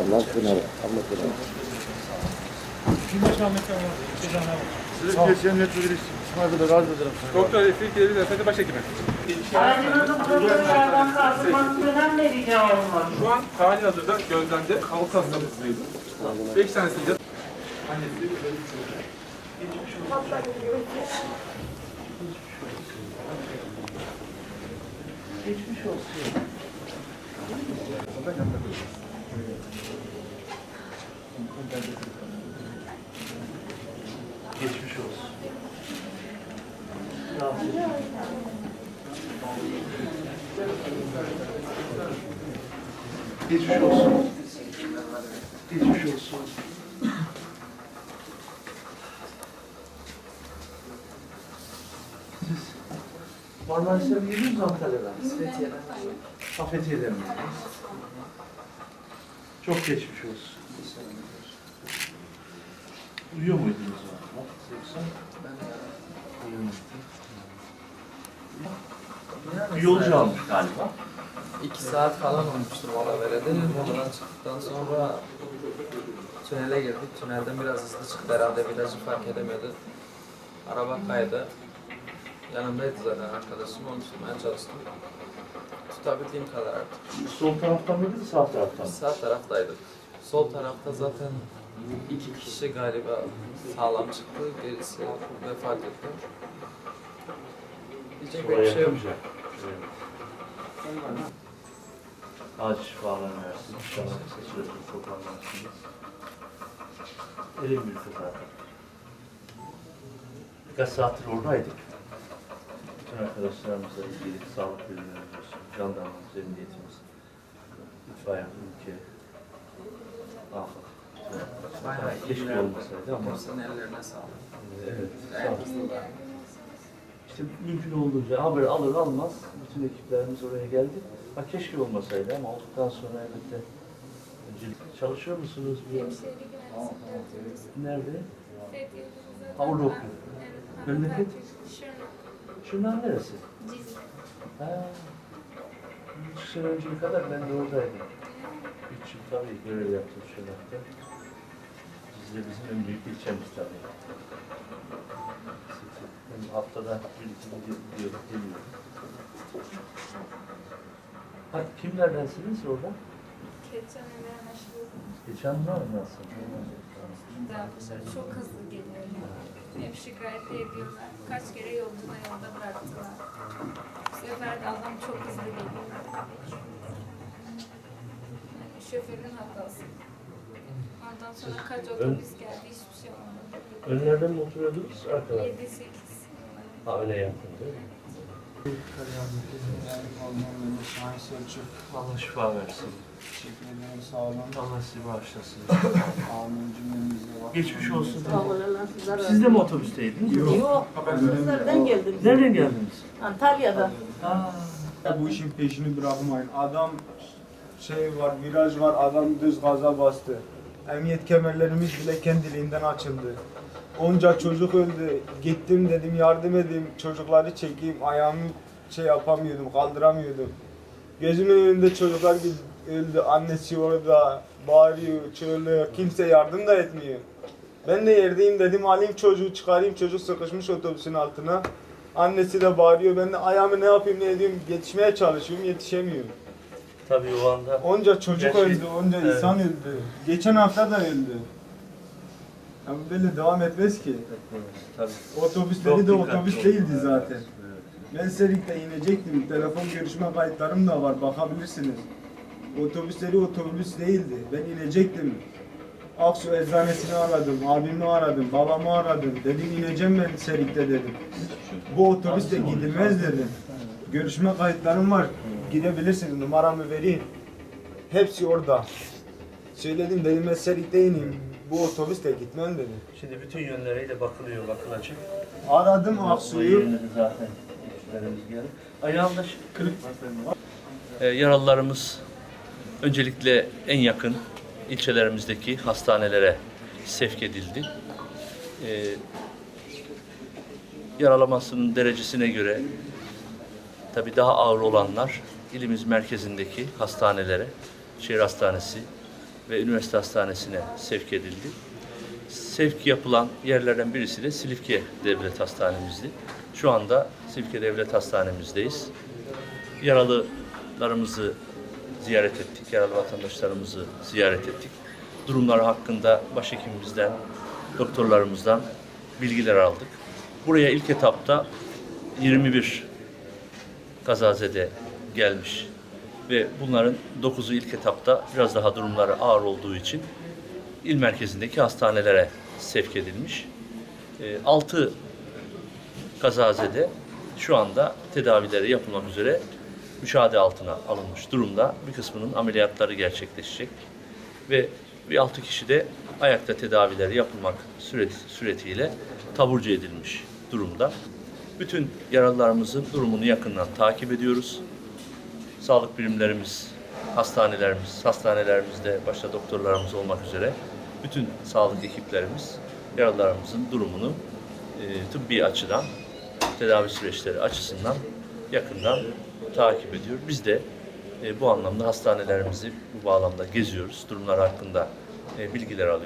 Allah kınalı. Allah kınalı. Size geçen net bir İsmail Bey'e razı ederim. Doktor Refik Yeliz Efendi Başhekimi. Aracınızın problemlerden kaldırmanız önem verici olmalı. Şu an hali hazırda gözlemde 6 hastamızdayız. 5 tanesi de annesi Geçmiş olsun. Geçmiş olsun. Geçmiş olsun. Siz Marmaris'e mi gidiyorsunuz Antalya'dan? Fethiye'den. Ha Fethiye'den mi? Çok geçmiş olsun. Uyuyor muydunuz o? Yoksa? Bir yolcu almış galiba. İki saat falan olmuştur mola vereli. Moladan çıktıktan sonra tünele girdik. Tünelden biraz hızlı çıktı herhalde. Virajı fark edemedi. Araba kaydı. Yanımdaydı zaten arkadaşım. Onu tutmaya çalıştım. Tutabildiğim kadar artık. Sol taraftan mıydı, sağ taraftan? Sağ taraftaydık. Sol tarafta zaten iki kişi galiba sağlam çıktı. Gerisi vefat etti. Diyecek pek bir şey yok. yakınca. Ağaç şifalar versin. İnşallah kısa sürede. Elim yürüdü zaten. Birkaç saattir oradaydık. Bütün arkadaşlarımızla ilgili sağlık birimlerimiz olsun, jandarmamız, emniyetimiz, itfaiye, ülke, afet. Bayağı. Keşke olmasaydı ama Kimsenin ellerine sağlık. evet, sağ olun. İşte mümkün olduğunca haber alır almaz bütün ekiplerimiz oraya geldi. Ha keşke olmasaydı ama olduktan sonra elbette çalışıyor musunuz? Bir Nerede? Ha orada okuyor. Memleket? Şunlar neresi? Ha. Sene önceye kadar ben de oradaydım. Üç yıl tabii görev yaptım Şırnak'ta. Cizre bizim en büyük ilçemiz tabii. Ben haftada bir iki gidip gidiyorduk, geliyorduk. Ha, kimlerdensiniz orada? Geçenler nasıl? Çok hızlı geliyor. Hep şikayet ediyorlar. Kaç kere yolcuna yolda bıraktılar. Bu sefer de adam çok hızlı geliyor. Şoförün hatası. Ondan sonra kaç otobüs geldi hiçbir şey olmadı. Önlerden mi oturuyordunuz? Arkadan. 7-8. Ha öyle yaptın değil mi? Allah şifa versin. Teşekkür ederim. Sağ olun. Allah sizi bağışlasın. Amin cümlemize. bak. Geçmiş olsun. Sağ olun, Allah sizler razı Siz de mi otobüsteydiniz? Yok, sizlerden geldim. Nereden geldiniz? Antalya'da. Ha. Bu işin peşini bırakmayın. Adam şey var, viraj var, adam düz gaza bastı. Emniyet kemerlerimiz bile kendiliğinden açıldı. Onca çocuk öldü. Gittim dedim yardım edeyim, çocukları çekeyim. Ayağımı şey yapamıyordum, kaldıramıyordum. Gözümün önünde çocuklar öldü. Annesi orada bağırıyor, çığırıyor. Kimse yardım da etmiyor. Ben de yerdeyim dedim alayım çocuğu çıkarayım. Çocuk sıkışmış otobüsün altına. Annesi de bağırıyor. Ben de ayağımı ne yapayım ne edeyim yetişmeye çalışıyorum yetişemiyorum. Tabii o anda Onca çocuk Gerçi- öldü, onca Evet. insan öldü. Geçen hafta da öldü. Ya bu böyle devam etmez ki. tabii. Otobüsleri Çok de dikkatli otobüs olun. değildi zaten. Evet. Ben Serik'te inecektim. Telefon görüşme kayıtlarım da var. Bakabilirsiniz. Otobüsleri otobüs değildi. Ben inecektim. Aksu eczanesini aradım. Abimi aradım. Babamı aradım. Dedim ineceğim ben Serik'te dedim. Bu otobüste gidilmez dedim. Görüşme kayıtlarım var. Gidebilirsiniz. Numaramı vereyim. Hepsi orada. Söyledim dedim ben Serik'te ineyim. Bu otobüste gitmem dedim. Şimdi bütün yönleriyle bakılıyor, bakılacak. Aradım Aksu'yu. zaten şi- kırık. Ee, yaralılarımız öncelikle en yakın ilçelerimizdeki hastanelere sevk edildi. Ee, yaralamasının derecesine göre tabii daha ağır olanlar ilimiz merkezindeki hastanelere, şehir hastanesi, ve üniversite hastanesine sevk edildi. Sevk yapılan yerlerden birisi de Silifke Devlet Hastanemizdi. Şu anda Silifke Devlet Hastanemizdeyiz. Yaralılarımızı ziyaret ettik, yaralı vatandaşlarımızı ziyaret ettik. Durumları hakkında başhekimimizden, doktorlarımızdan bilgiler aldık. Buraya ilk etapta 21 kazazede gelmiş ve bunların 9'u ilk etapta biraz daha durumları ağır olduğu için il merkezindeki hastanelere sevk edilmiş. 6 kazazede şu anda tedavileri yapılmak üzere müşahede altına alınmış durumda. Bir kısmının ameliyatları gerçekleşecek ve bir 6 kişi de ayakta tedavileri yapılmak süret, suretiyle taburcu edilmiş durumda. Bütün yaralılarımızın durumunu yakından takip ediyoruz. Sağlık birimlerimiz, hastanelerimiz, hastanelerimizde başta doktorlarımız olmak üzere bütün sağlık ekiplerimiz yaralılarımızın durumunu e, tıbbi açıdan, tedavi süreçleri açısından yakından takip ediyor. Biz de e, bu anlamda hastanelerimizi bu bağlamda geziyoruz. Durumlar hakkında e, bilgiler alıyoruz.